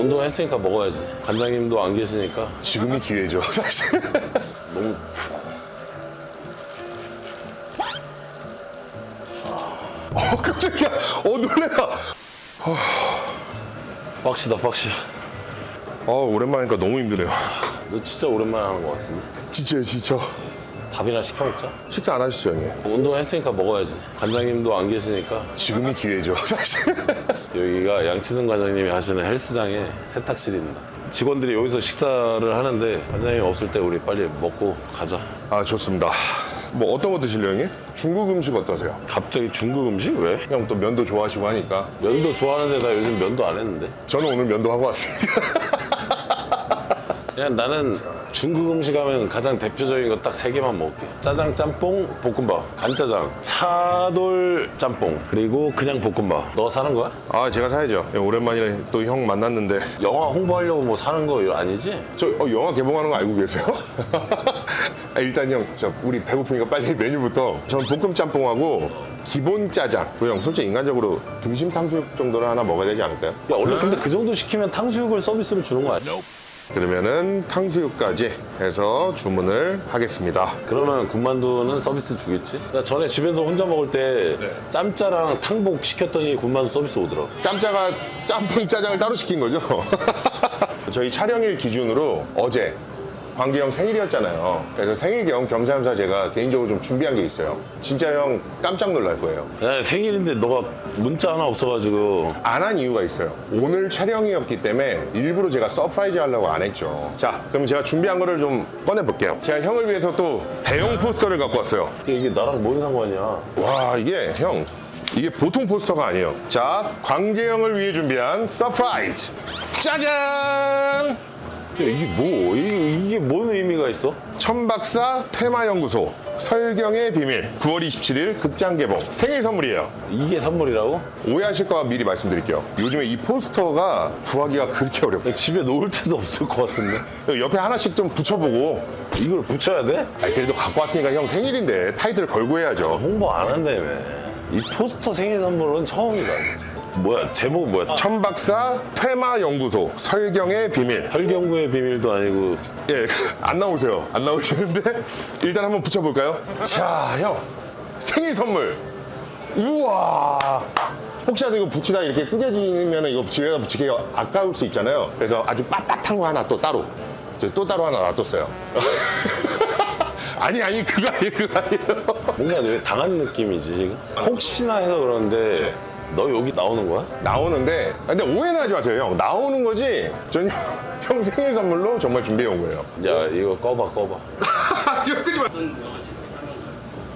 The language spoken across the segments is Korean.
운동했으니까 먹어야지. 관장님도 안 계시니까 지금이 기회죠, 사실. 너무 어, 깜짝이야. 어, 놀래라. 빡시다 빡시. 어, 오랜만이니까 너무 힘드네요. 너 진짜 오랜만에 하는 것 같은데. 진짜, 진짜. 밥이나 시켜 먹자. 식사 안 하시죠, 형님? 운동했으니까 먹어야지. 관장님도 안 계시니까 지금이 기회죠, 사실. 여기가 양치승 관장님이 하시는 헬스장의 세탁실입니다. 직원들이 여기서 식사를 하는데 관장님 없을 때 우리 빨리 먹고 가자. 아, 좋습니다. 뭐 어떤 거 드실래요, 형님? 중국 음식 어떠세요? 갑자기 중국 음식 왜? 형 또 면도 좋아하시고 하니까. 면도 좋아하는데 나 요즘 면도 안 했는데. 저는 오늘 면도 하고 왔습니다. 그냥 나는 중국 음식 하면 가장 대표적인 거 딱 세 개만 먹을게. 짜장, 짬뽕, 볶음밥, 간짜장, 차돌 짬뽕, 그리고 그냥 볶음밥. 너 사는 거야? 아, 제가 사야죠. 예, 오랜만이라 또 형 만났는데. 영화 홍보하려고 뭐 사는 거 아니지? 저 어, 영화 개봉하는 거 알고 계세요? 아, 일단 형, 저 우리 배고프니까 빨리 메뉴부터. 전 볶음 짬뽕하고 기본 짜장. 그 형, 솔직히 인간적으로 등심 탕수육 정도는 하나 먹어야 되지 않을까요? 야 원래 근데 그 정도 시키면 탕수육을 서비스로 주는 거 아니야? 그러면은 탕수육까지 해서 주문을 하겠습니다. 그러면 군만두는 서비스 주겠지? 나 전에 집에서 혼자 먹을 때 짬짜랑 탕복 시켰더니 군만두 서비스 오더라고. 짬짜가 짬뽕 짜장을 따로 시킨 거죠? 저희 촬영일 기준으로 어제 광재 형 생일이었잖아요. 그래서 생일 겸 겸사겸사 제가 개인적으로 좀 준비한 게 있어요. 진짜 형 깜짝 놀랄 거예요. 야, 생일인데 너가 문자 하나 없어가지고 안 한 이유가 있어요. 오늘 촬영이었기 때문에 일부러 제가 서프라이즈 하려고 안 했죠. 자, 그럼 제가 준비한 거를 좀 꺼내 볼게요. 제가 형을 위해서 또 대형 포스터를 갖고 왔어요. 이게 나랑 뭔 상관이야? 와, 이게 형. 이게 보통 포스터가 아니에요. 자, 광재형을 위해 준비한 서프라이즈. 짜잔! 야, 이게 뭐? 이게, 이게 뭔 의미가 있어? 천박사 테마연구소 설경의 비밀 9월 27일 극장 개봉 생일 선물이에요. 이게 선물이라고? 오해하실까 봐 미리 말씀드릴게요. 요즘에 이 포스터가 구하기가 그렇게 어렵고 야, 집에 놓을 데도 없을 것 같은데? 옆에 하나씩 좀 붙여보고 이걸 붙여야 돼? 아니 그래도 갖고 왔으니까 형 생일인데 타이틀 걸고 해야죠. 홍보 안 한다며. 이 포스터 생일 선물은 처음이다. 뭐야, 제목 뭐야? 천박사 테마연구소 설경의 비밀 혈경구의 비밀도 아니고 예, 안 나오세요. 안 나오시는데 일단 한번 붙여볼까요? 자, 형 생일 선물. 우와. 혹시라도 이거 붙이다 이렇게 구겨지면 이거 집에다 붙이기 아까울 수 있잖아요. 그래서 아주 빳빳한 거 하나 또 따로. 저또 따로 하나 놔뒀어요. 아니 아니 그거 아니에요 그거 아니에요. 뭔가 왜 당한 느낌이지 지금? 혹시나 해서 그러는데 너 여기 나오는 거야? 나오는데 근데 오해는 하지 마세요 형. 나오는 거지. 전형 생일 선물로 정말 준비해 온 거예요. 야 이거 꺼봐 꺼봐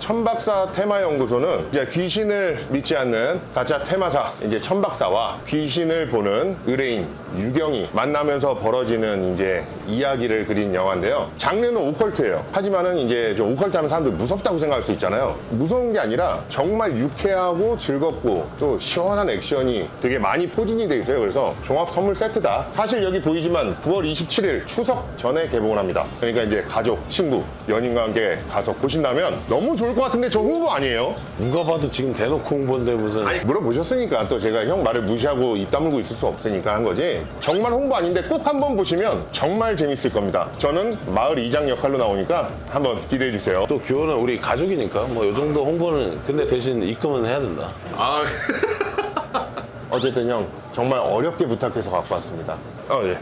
천박사 테마연구소는 이제 귀신을 믿지 않는 가짜 테마사 이제 천박사와 귀신을 보는 의뢰인 유경이 만나면서 벌어지는 이제 이야기를 그린 영화인데요. 장르는 오컬트예요. 하지만은 이제 좀 오컬트 하면 사람들 무섭다고 생각할 수 있잖아요. 무서운 게 아니라 정말 유쾌하고 즐겁고 또 시원한 액션이 되게 많이 포진이 돼 있어요. 그래서 종합 선물 세트다. 사실 여기 보이지만 9월 27일 추석 전에 개봉을 합니다. 그러니까 이제 가족, 친구, 연인과 함께 가서 보신다면 너무 좋을 것 같은데 저 홍보 아니에요? 누가 봐도 지금 대놓고 홍보인데 무슨. 아니 물어보셨으니까 또 제가 형 말을 무시하고 입 다물고 있을 수 없으니까 한 거지. 정말 홍보 아닌데 꼭 한번 보시면 정말 재밌을 겁니다. 저는 마을 이장 역할로 나오니까 한번 기대해 주세요. 또 교원은 우리 가족이니까 뭐이 정도 홍보는 근데 대신 입금은 해야 된다. 어쨌든 형 정말 어렵게 부탁해서 갖고 왔습니다. 어예.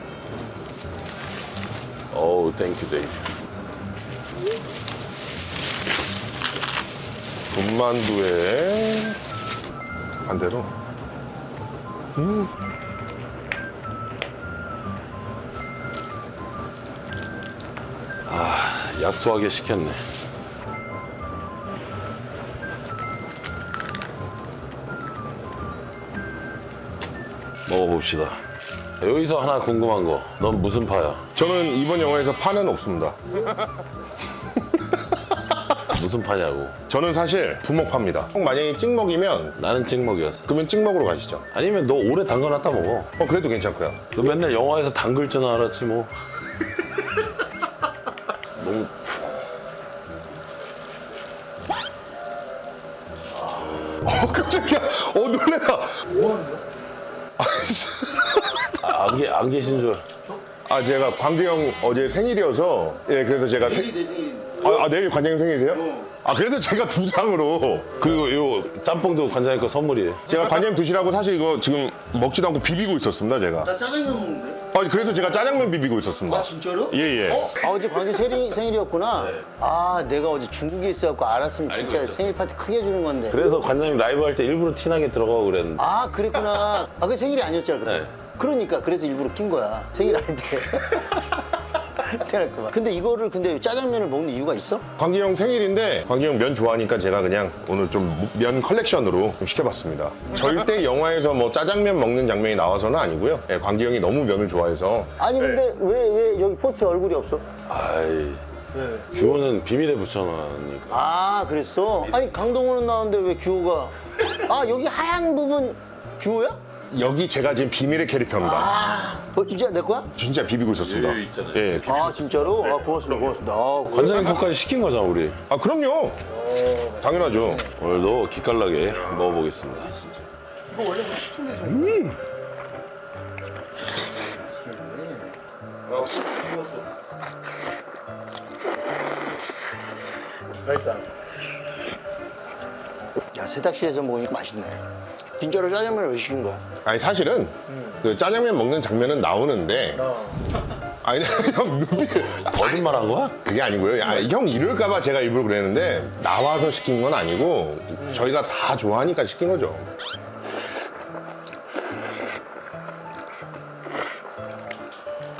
어우 땡큐 땡큐 군만두에 반대로. 약소하게 시켰네. 먹어봅시다. 여기서 하나 궁금한 거. 넌 무슨 파야? 저는 이번 영화에서 파는 없습니다 무슨 파냐고. 저는 사실 부먹파입니다. 형 만약에 찍먹이면 나는 찍먹이었어. 그러면 찍먹으로 가시죠. 아니면 너 오래 담가놨다 먹어. 어 그래도 괜찮고요. 너 맨날 영화에서 담글 줄 알았지 뭐. 너무 어 깜짝이야. 어 놀래라. 안, 계, 안 계신 줄. 아 제가 광재형 어제 생일이어서 예 그래서 제가 생- 내일이 내 생일인데. 아, 아, 내일 관장님 생일이세요? 아 그래서 제가 두 장으로 그리고 요 짬뽕도 관장님 거 선물이에요. 제가 관장님 드시라고 사실 이거 지금 먹지도 않고 비비고 있었습니다 제가 나 짜장면 먹는데? 아니 그래서 제가 짜장면 비비고 있었습니다 아 진짜로? 예예 아, 어제 광재 생일, 생일이었구나. 아, 내가 어제 중국에 있어갖고 알았으면 진짜 생일 파티 크게 해주는 건데. 그래서 관장님 라이브 할 때 일부러 티나게 들어가고 그랬는데. 아, 그랬구나. 아, 그 생일이 아니었잖아, 그때. 네. 그러니까, 그래서 일부러 낀 거야. 생일 할 때. 태어날까봐. 근데 이거를 근데 짜장면을 먹는 이유가 있어? 광기 형 생일인데 광기 형 면 좋아하니까 제가 그냥 오늘 좀 면 컬렉션으로 좀 시켜봤습니다 절대 영화에서 뭐 짜장면 먹는 장면이 나와서는 아니고요 예, 광기 형이 너무 면을 좋아해서 아니, 근데 왜, 왜 여기 포스트에 얼굴이 없어? 아이. 규호는 비밀에 붙여놓으니까. 아, 그랬어? 아니, 강동원은 나왔는데 왜 규호가. 아, 여기 하얀 부분 규호야? 여기 제가 지금 비밀의 캐릭터입니다 어, 진짜 내 거야? 진짜 비비고 있었습니다 여유 있잖아요. 예. 아, 진짜로? 아, 고맙습니다, 고맙습니다. 아, 관장님 것까지 시킨 거잖아, 우리. 아 그럼요 당연하죠 오늘도 기깔나게 먹어보겠습니다. 맛있다. 야, 세탁실에서 먹으니까 맛있네. 진짜로 짜장면을 왜 시킨 거야? 아니 사실은 그 짜장면 먹는 장면은 나오는데 아니 형 눈빛 거짓말 한 거야? 그게 아니고요. 아, 형 이럴까봐 제가 일부러 그랬는데 나와서 시킨 건 아니고 저희가 다 좋아하니까 시킨 거죠.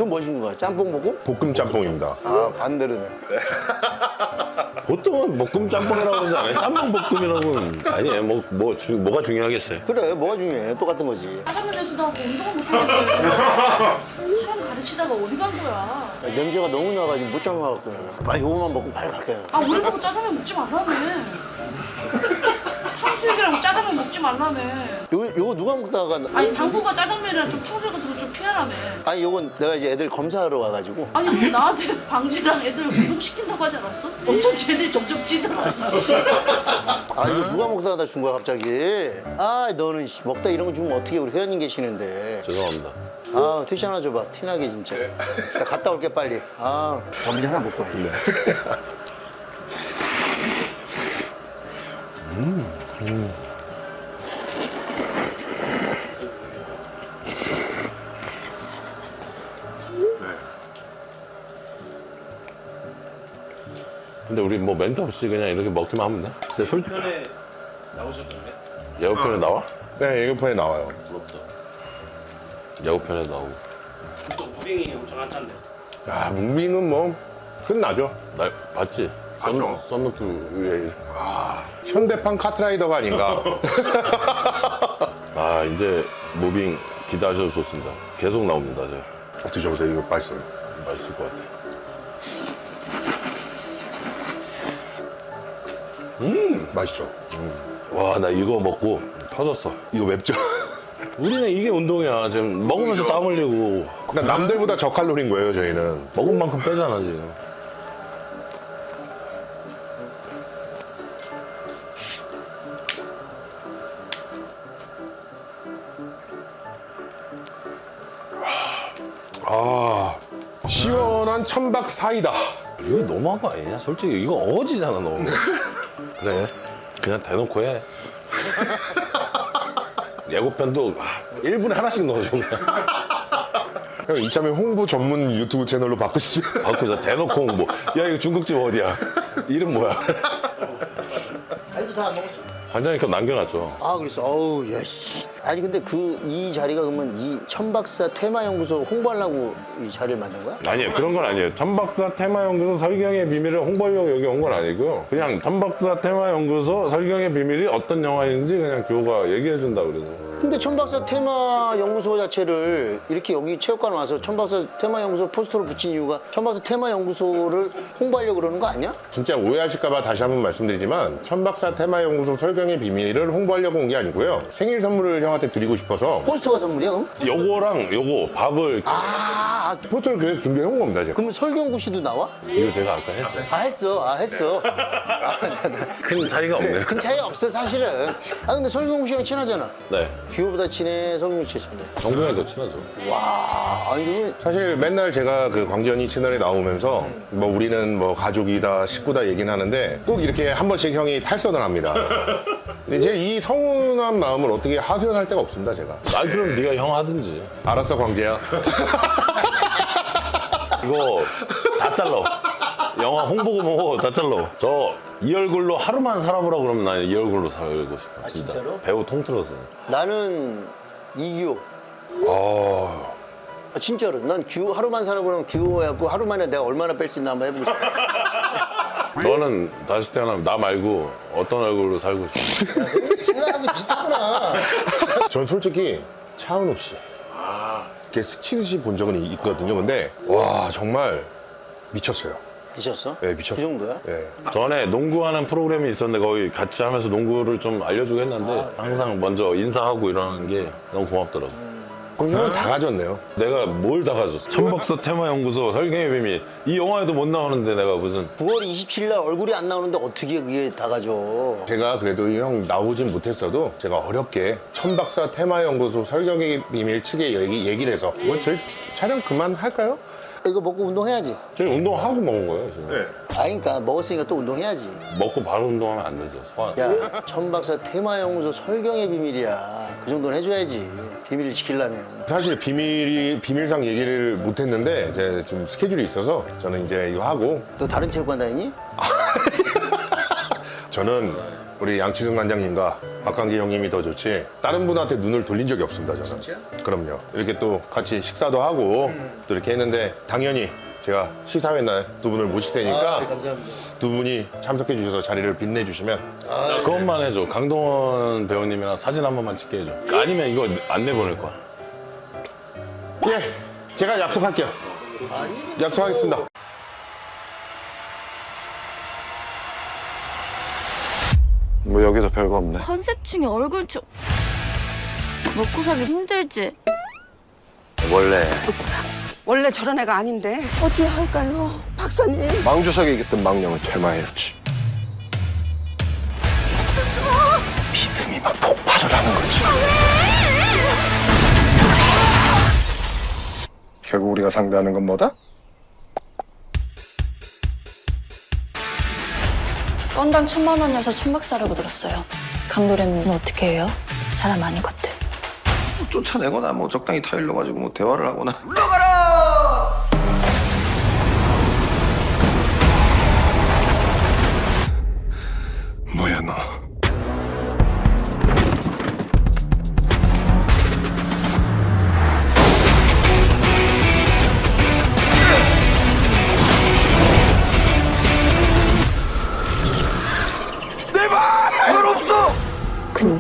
그럼 뭐 시킨 거야? 짬뽕 먹고? 볶음 짬뽕입니다. 아, 반대로네. 보통은 볶음 짬뽕이라고 그러지 않아요? 짬뽕 볶음이라고는. 아니, 뭐, 뭐, 주, 뭐가 중요하겠어요? 그래, 뭐가 중요해? 똑같은 거지. 짜장면 냄새 나고 운동을 못하는데 사람 가르치다가 어디 간 거야? 야, 냄새가 너무 나가지고 못 참아갖고. 빨리 요거만 먹고 빨리 갈게. 아 우리 보고 짜장면 먹지 말라며 탕수육이랑 짜장면 먹지 말라며 요거, 요거 누가 먹다가. 아니 당구가 짜장면이랑 좀 탕수육 같은 거 좀 피하라며 아니, 요건 내가 이제 애들 검사하러 와가지고. 아니 그럼 나한테 광지랑 애들 운동시킨다고 하지 않았어? 어쩐지 애들이 점점 찌더라 씨. 아, 이거 누가 먹다가 나 준 거야, 갑자기. 아, 너는 씨, 먹다 이런 거 주면 어떻게 우리 회원님 계시는데. 죄송합니다. 아, 티셔츠 하나 줘봐. 티나게 진짜. 나 갔다 올게, 빨리. 아, 범지 하나 먹고 와야 지. 근데 우리 뭐 멘트 없이 그냥 이렇게 먹기만 하면 돼? 근데 솔... 전에 나오셨던데? 예고편에 나와? 네, 예고편에 나와요. 부럽다. 예고편에 나오고. 또 무빙이 엄청 핫한데. 아, 문빙은 뭐 끝나죠. 날 봤지? 썬, 썬루프 위에. 현대판 카트라이더가 아닌가. 아, 이제 무빙 기대하셔도 좋습니다. 계속 나옵니다, 제가. 드셔보세요. 이거 맛있어요. 맛있을 것 같아. 맛있죠. 음. 와, 나 이거 먹고 터졌어. 이거 맵죠. 우리는 이게 운동이야. 지금 먹으면서 땀 흘리고. 그러니까 남들보다 저칼로리인 거예요, 저희는. 먹은 만큼 빼잖아, 지금. 아, 시원한 천박 사이다. 이거 너무한 거 아니냐? 솔직히 이거 어거지잖아, 너. 그래. 그냥 대놓고 해. 예고편도 1분에 하나씩 넣어줘. 그냥. 형 이참에 홍보 전문 유튜브 채널로 바꾸시죠. 바꾸자. 대놓고 홍보. 야, 이거 중국집 어디야? 이름 뭐야? 아이도 다 먹었어. 관장님 거 남겨놨죠. 아, 그랬어. 어우, 야, 씨. 아니, 근데 그, 이 자리가 그러면 이 천박사 테마연구소 홍보하려고 이 자리를 만든 거야? 아니에요. 그런 건 아니에요. 천박사 테마연구소 설경의 비밀을 홍보하려고 여기 온 건 아니고요. 그냥 천박사 테마연구소 설경의 비밀이 어떤 영화인지 그냥 교우가 얘기해준다 그래서. 근데 천박사 테마 연구소 자체를 이렇게 여기 체육관 와서 천박사 테마 연구소 포스터를 붙인 이유가 천박사 테마 연구소를 홍보하려고 그러는 거 아니야? 진짜 오해하실까봐 다시 한번 말씀드리지만 천박사 테마연구소 설경의 비밀을 홍보하려고 온 게 아니고요. 생일 선물을 형한테 드리고 싶어서 포스터가 선물이야, 그럼? 요거랑 요거 밥을 아, 아, 포스터를 그래서 준비해 온 겁니다, 제가. 그러면 설경구 씨도 나와? 이거 제가 아까 했어요. 아, 했어. 아, 했어. 아, 큰 차이가 없네요. 큰 차이 없어, 사실은. 아, 근데 설경구 씨랑 친하잖아. 네. 귀호보다 친해, 성룡 씨가 친해. 정동이 더 친하죠. 와, 아니 그러면 사실 맨날 제가 그 광전이 채널에 나오면서 뭐 우리는 뭐 가족이다 식구다 얘기는 하는데 꼭 이렇게 한 번씩 형이 탈선을 합니다. 근데 이제 이 서운한 마음을 어떻게 하소연할 데가 없습니다 제가. 아 그럼 네가 형 하든지. 알았어 광재야. 이거 다 잘라. 영화 홍보고 뭐고 다 잘라. 저 이 얼굴로 하루만 살아보라 그러면 난 이 얼굴로 살고 싶어. 진짜. 진짜로? 배우 통틀어서. 나는 이기호. 어... 아, 진짜로. 난 기호, 하루만 살아보면 기호해갖고 하루 만에 내가 얼마나 뺄 수 있나 한번 해보고 싶어. 너는 다시 태어나면 나 말고 어떤 얼굴로 살고 싶어? 생각하고 비슷하구나. 전 솔직히 차은우 씨. 이렇게 스치듯이 본 적은 있거든요. 근데 와 정말 미쳤어요. 미쳤어? 네, 미쳤어. 그 정도야? 예. 전에 농구하는 프로그램이 있었는데 거기 같이 하면서 농구를 좀 알려주고 했는데 항상 먼저 인사하고 이러는 게 너무 고맙더라고. 그럼 형은 다 가졌네요. 내가 뭘 다 가졌어? 천박사 테마연구소 설경의 비밀 이 영화에도 못 나오는데 내가 무슨 9월 27일 날 얼굴이 안 나오는데 어떻게 그게 다 가져? 제가 그래도 이 형 나오진 못했어도 제가 어렵게 천박사 테마연구소 설경의 비밀 측에 얘기, 얘기를 해서 뭐 저희 촬영 그만할까요? 이거 먹고 운동해야지. 저희 운동하고 먹은 거예요 지금. 아, 그러니까 먹었으니까 또 운동해야지. 먹고 바로 운동하면 안 되죠 소화. 야, 천박사 테마연구소 설경의 비밀이야. 그 정도는 해줘야지. 비밀을 지키려면. 사실 비밀이 비밀상 얘기를 못 했는데 제가 좀 스케줄이 있어서 저는 이제 이거 하고 너 다른 체육관 다니니? 저는 우리 양치승 관장님과 박광기 형님이 더 좋지. 다른 분한테 눈을 돌린 적이 없습니다 저는. 그럼요. 이렇게 또 같이 식사도 하고 또 이렇게 했는데 당연히 제가 시사회 날 두 분을 모실 테니까 아, 네, 감사합니다. 두 분이 참석해 주셔서 자리를 빛내주시면 그것만 해줘. 강동원 배우님이랑 사진 한 번만 찍게 해줘. 아니면 이거 안 내보낼 거야. 예 제가 약속할게요. 약속하겠습니다 뭐 여기서 별거 없네. 컨셉 중에 얼굴 중 먹고 살기 힘들지? 원래 원래 저런 애가 아닌데 어찌 할까요, 박사님? 망주석에 있던 망령은 퇴마였지. 믿음이만 폭발을 하는 거지. 결국 우리가 상대하는 건 뭐다? 건당 천만 원이어서 천박사라고 들었어요. 강도래는 어떻게 해요? 사람 아닌 것들. 쫓아내거나 뭐 적당히 타일러 가지고 뭐 대화를 하거나. 뭐야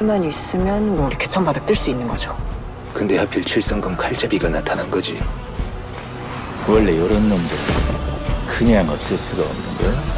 근육만 있으면 뭐 이렇게 천바닥 뜰 수 있는 거죠. 근데 하필 칠성금 칼잡이가 나타난 거지. 원래 이런 놈들은 그냥 없앨 수가 없는 거야.